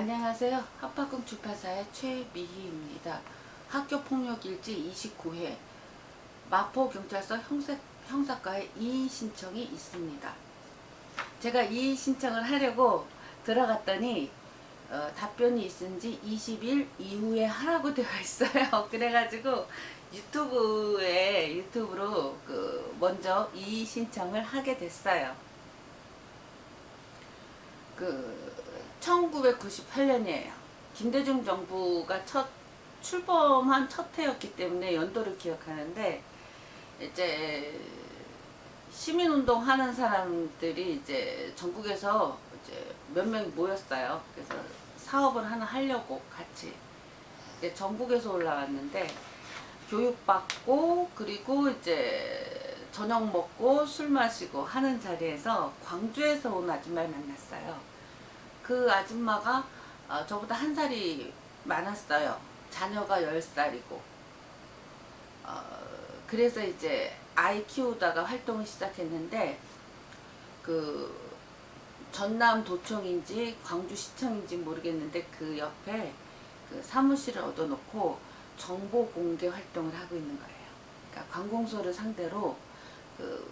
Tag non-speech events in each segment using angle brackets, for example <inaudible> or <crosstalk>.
안녕하세요. 합학금 출판사의 최미희입니다. 학교폭력일지 29회 마포경찰서 형사, 형사과에 이의 신청이 있습니다. 제가 이의 신청을 하려고 들어갔더니 어, 답변이 있은지 20일 이후에 하라고 <laughs> 되어 있어요. 그래가지고 유튜브에 유튜브로 그 먼저 이의 신청을 하게 됐어요. 그 1998년이에요. 김대중 정부가 첫 출범한 첫 해였기 때문에 연도를 기억하는데 이제 시민운동 하는 사람들이 이제 전국에서 이제 몇 명이 모였어요. 그래서 사업을 하나 하려고 같이 전국에서 올라왔는데 교육받고 그리고 이제 저녁 먹고 술 마시고 하는 자리에서 광주에서 온 아줌마를 만났어요. 그 아줌마가 어, 저보다 한 살이 많았어요. 자녀가 열 살이고. 어, 그래서 이제 아이 키우다가 활동을 시작했는데 그 전남 도청인지 광주시청인지 모르겠는데 그 옆에 그 사무실을 얻어놓고 정보 공개 활동을 하고 있는 거예요. 그러니까 관공서를 상대로 그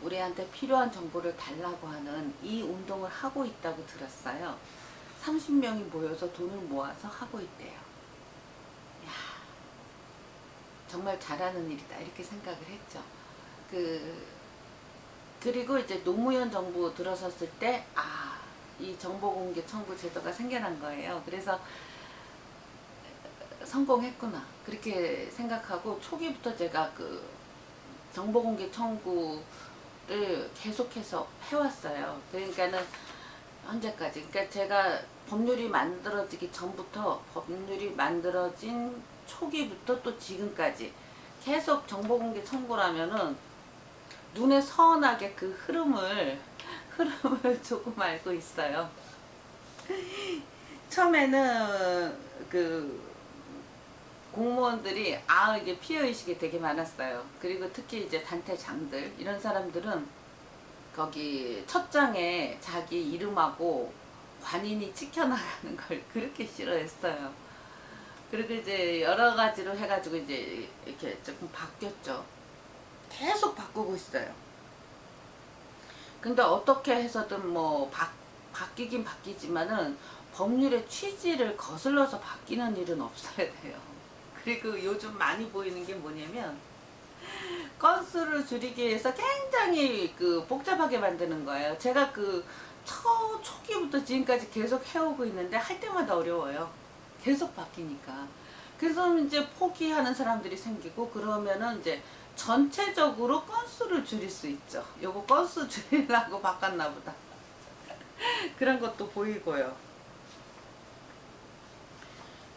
우리한테 필요한 정보를 달라고 하는 이 운동을 하고 있다고 들었어요. 30명이 모여서 돈을 모아서 하고 있대요. 야 정말 잘하는 일이다 이렇게 생각을 했죠. 그 그리고 이제 노무현 정부 들어섰을 때 아, 이 정보공개 청구 제도가 생겨난 거예요. 그래서 성공했구나 그렇게 생각하고 초기부터 제가 그 정보공개 청구 를 계속해서 해왔어요. 그러니까는 현재까지. 그러니까 제가 법률이 만들어지기 전부터 법률이 만들어진 초기부터 또 지금까지 계속 정보공개 청구라면은 눈에 선하게 그 흐름을 <laughs> 흐름을 조금 알고 있어요. <laughs> 처음에는 그 공무원들이 아 이게 피해 의식이 되게 많았어요. 그리고 특히 이제 단체장들 이런 사람들은 거기 첫 장에 자기 이름하고 관인이 찍혀 나가는 걸 <laughs> 그렇게 싫어했어요. 그리고 이제 여러 가지로 해가지고 이제 이렇게 조금 바뀌었죠. 계속 바꾸고 있어요. 근데 어떻게 해서든 뭐 바, 바뀌긴 바뀌지만은 법률의 취지를 거슬러서 바뀌는 일은 없어야 돼요. 그리고 요즘 많이 보이는 게 뭐냐면 건수를 줄이기 위해서 굉장히 그 복잡하게 만드는 거예요. 제가 그 초, 초기부터 지금까지 계속 해오고 있는데 할 때마다 어려워요. 계속 바뀌니까. 그래서 이제 포기하는 사람들이 생기고 그러면은 이제 전체적으로 건수를 줄일 수 있죠. 요거 건수 <laughs> 줄이려고 바꿨나 보다. 그런 것도 보이고요.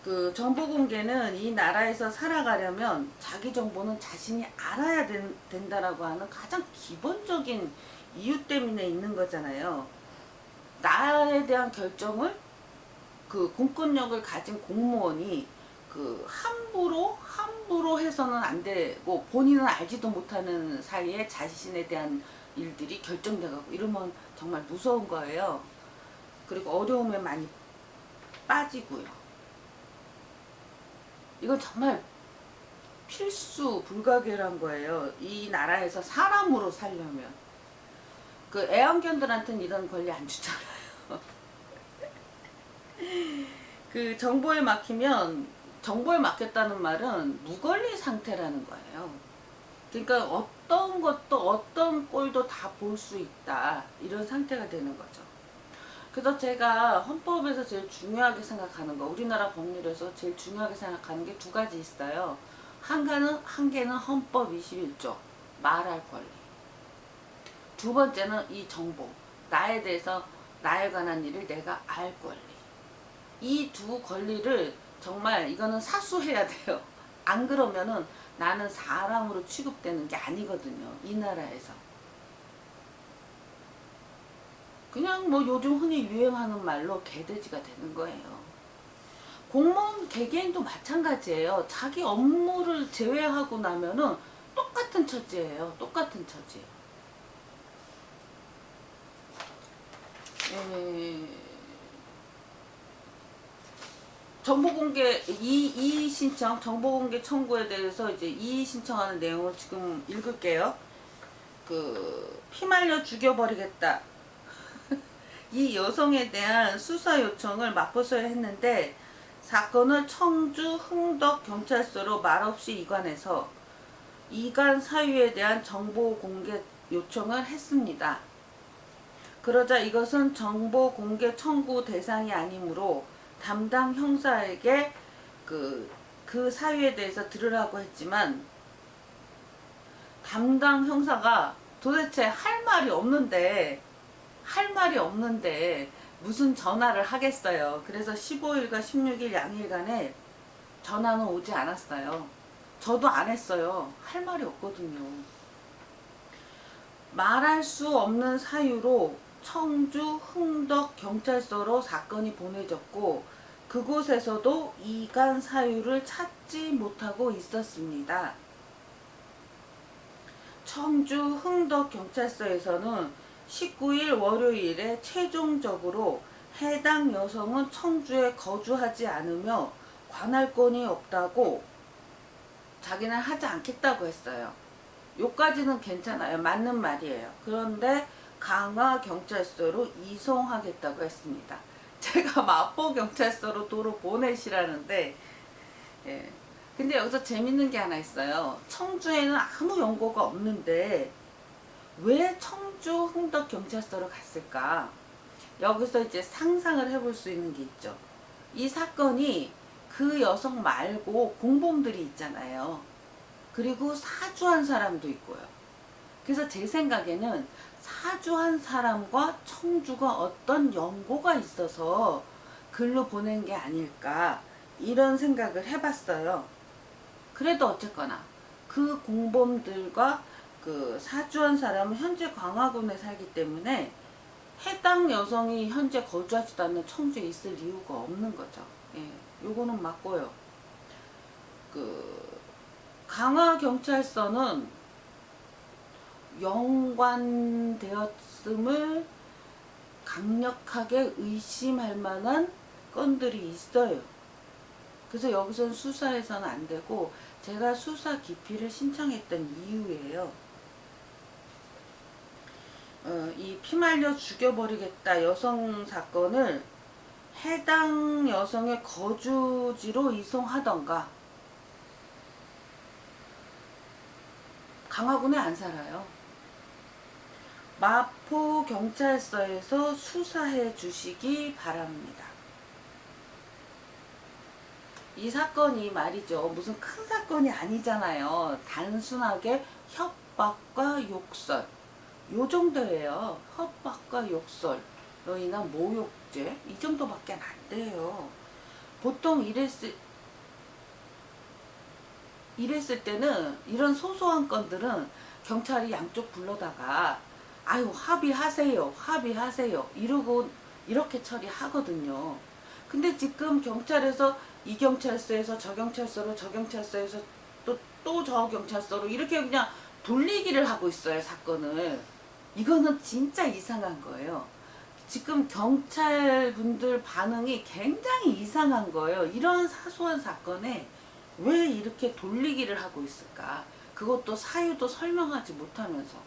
그 정보 공개는 이 나라에서 살아가려면 자기 정보는 자신이 알아야 된, 된다라고 하는 가장 기본적인 이유 때문에 있는 거잖아요. 나에 대한 결정을 그 공권력을 가진 공무원이 그 함부로 함부로 해서는 안 되고 본인은 알지도 못하는 사이에 자신에 대한 일들이 결정돼가고 이러면 정말 무서운 거예요. 그리고 어려움에 많이 빠지고요. 이건 정말 필수 불가결한 거예요. 이 나라에서 사람으로 살려면. 그 애완견들한테는 이런 권리 안 주잖아요. <laughs> 그 정보에 막히면 정보에 막혔다는 말은 무권리 상태라는 거예요. 그러니까 어떤 것도 어떤 꼴도 다 볼 수 있다 이런 상태가 되는 거죠. 그래서 제가 헌법에서 제일 중요하게 생각하는 거, 우리나라 법률에서 제일 중요하게 생각하는 게 두 가지 있어요. 한 개는, 한 개는 헌법 21조, 말할 권리. 두 번째는 이 정보, 나에 대해서, 나에 관한 일을 내가 알 권리. 이 두 권리를 정말 이거는 사수해야 돼요. 안 그러면은 나는 사람으로 취급되는 게 아니거든요. 이 나라에서. 그냥 뭐 요즘 흔히 유행하는 말로 개돼지가 되는 거예요. 공무원 개개인도 마찬가지예요. 자기 업무를 제외하고 나면은 똑같은 처지예요. 똑같은 처지. 에... 정보공개 이, 이 신청 정보공개 청구에 대해서 이제 이 신청하는 내용을 지금 읽을게요. 그 피말려 죽여버리겠다. 이 여성에 대한 수사 요청을 맞서야 했는데 사건을 청주 흥덕 경찰서로 말없이 이관해서 이간 사유에 대한 정보 공개 요청을 했습니다. 그러자 이것은 정보 공개 청구 대상이 아니므로 담당 형사에게 그, 그 사유에 대해서 들으라고 했지만 담당 형사가 도대체 할 말이 없는데 할 말이 없는데 무슨 전화를 하겠어요. 그래서 15일과 16일 양일간에 전화는 오지 않았어요. 저도 안 했어요. 할 말이 없거든요. 말할 수 없는 사유로 청주 흥덕 경찰서로 사건이 보내졌고 그곳에서도 이간 사유를 찾지 못하고 있었습니다. 청주 흥덕 경찰서에서는 19일 월요일에 최종적으로 해당 여성은 청주에 거주하지 않으며 관할권이 없다고 자기는 하지 않겠다고 했어요. 요까지는 괜찮아요. 맞는 말이에요. 그런데 강화 경찰서로 이송하겠다고 했습니다. <laughs> 제가 마포 경찰서로 도로 보내시라는데, 예. 근데 여기서 재밌는 게 하나 있어요. 청주에는 아무 연고가 없는데, 왜 청주 흥덕 경찰서로 갔을까? 여기서 이제 상상을 해볼 수 있는 게 있죠. 이 사건이 그 여성 말고 공범들이 있잖아요. 그리고 사주한 사람도 있고요. 그래서 제 생각에는 사주한 사람과 청주가 어떤 연고가 있어서 글로 보낸 게 아닐까 이런 생각을 해봤어요. 그래도 어쨌거나 그 공범들과 그 사주한 사람은 현재 광화군에 살기 때문에 해당 여성이 현재 거주하지도 않는 청주에 있을 이유가 없는 거죠. 예, 요거는 맞고요. 그 강화 경찰서는 연관되었음을 강력하게 의심할 만한 건들이 있어요. 그래서 여기서는 수사해서는 안 되고 제가 수사 기피를 신청했던 이유예요. 어, 이 피말려 죽여버리겠다 여성 사건을 해당 여성의 거주지로 이송하던가 강화군에 안 살아요. 마포 경찰서에서 수사해 주시기 바랍니다. 이 사건이 말이죠. 무슨 큰 사건이 아니잖아요. 단순하게 협박과 욕설. 요 정도예요. 협박과 인한 모욕죄. 이 정도밖에 안 돼요. 보통 이랬을, 이랬을 때는 이런 소소한 건들은 경찰이 양쪽 불러다가 아유 합의하세요 합의하세요 이러고 이렇게 처리하거든요 근데 지금 경찰에서 이 경찰서에서 저 경찰서로 저 경찰서에서 또 또 저 경찰서로 이렇게 그냥 돌리기를 하고 있어요 사건을 이거는 진짜 이상한 거예요 지금 경찰 분들 반응이 굉장히 이상한 거예요 이런 사소한 사건에 왜 이렇게 돌리기를 하고 있을까? 그것도 사유도 설명하지 못하면서.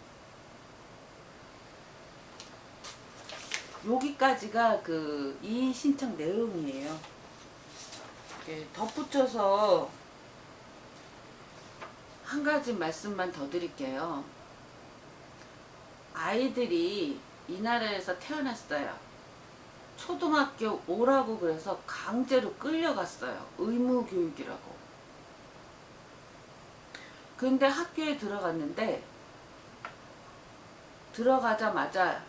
여기까지가 그 이 신청 내용이에요. 이렇게 덧붙여서 한 가지 말씀만 더 드릴게요. 아이들이 이 나라에서 태어났어요. 초등학교 오라고 그래서 강제로 끌려갔어요. 의무교육이라고. 근데 학교에 들어갔는데 들어가자마자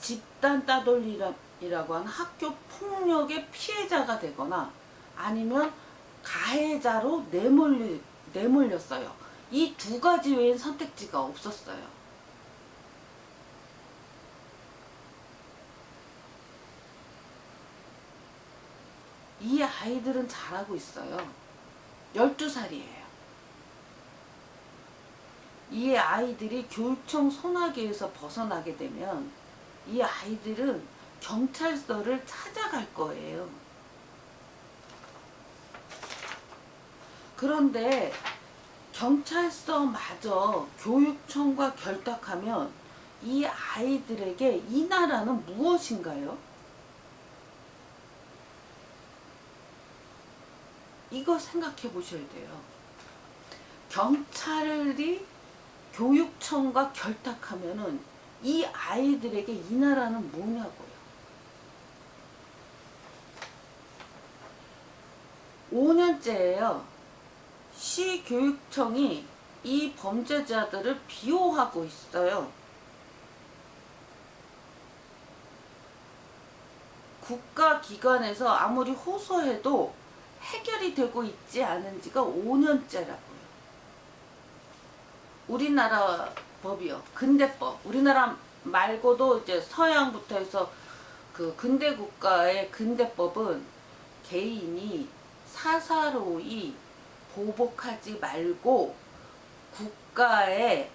집단 따돌리라고 하는 학교 폭력의 피해자가 되거나 아니면 가해자로 내몰리, 내몰렸어요. 이 두 가지 외엔 선택지가 없었어요. 이 아이들은 잘하고 있어요. 12살이에요. 이 아이들이 교육청 소나기에서 벗어나게 되면 이 아이들은 경찰서를 찾아갈 거예요. 그런데 경찰서마저 교육청과 결탁하면 이 아이들에게 이 나라는 무엇인가요? 이거 생각해 보셔야 돼요. 경찰이 교육청과 결탁하면은 이 아이들에게 이 나라는 뭐냐고요. 5년째예요. 시 교육청이 이 범죄자들을 비호하고 있어요. 국가기관에서 아무리 호소해도 해결이 되고 있지 않은 지가 5년째라고요. 우리나라 법이요. 근대법. 우리나라 말고도 이제 서양부터 해서 그 근대 국가의 근대법은 개인이 사사로이 보복하지 말고 국가의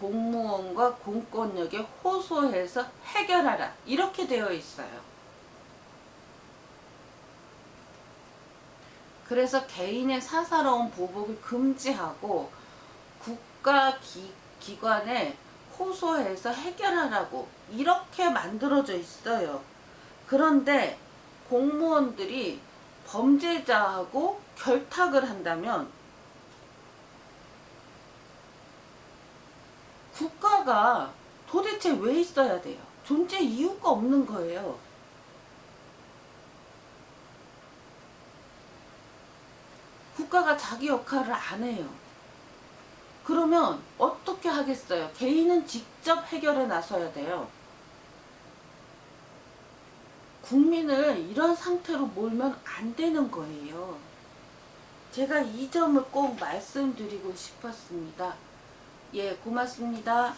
공무원과 공권력에 호소해서 해결하라. 이렇게 되어 있어요. 그래서 개인의 사사로운 보복을 금지하고 국가 기, 기관에 호소해서 해결하라고 이렇게 만들어져 있어요. 그런데 공무원들이 범죄자하고 결탁을 한다면 국가가 도대체 왜 있어야 돼요? 존재 이유가 없는 거예요. 국가가 자기 역할을 안 해요. 그러면 어떻게 하겠어요? 개인은 직접 해결에 나서야 돼요. 국민을 이런 상태로 몰면 안 되는 거예요. 제가 이 점을 꼭 말씀드리고 싶었습니다. 예, 고맙습니다.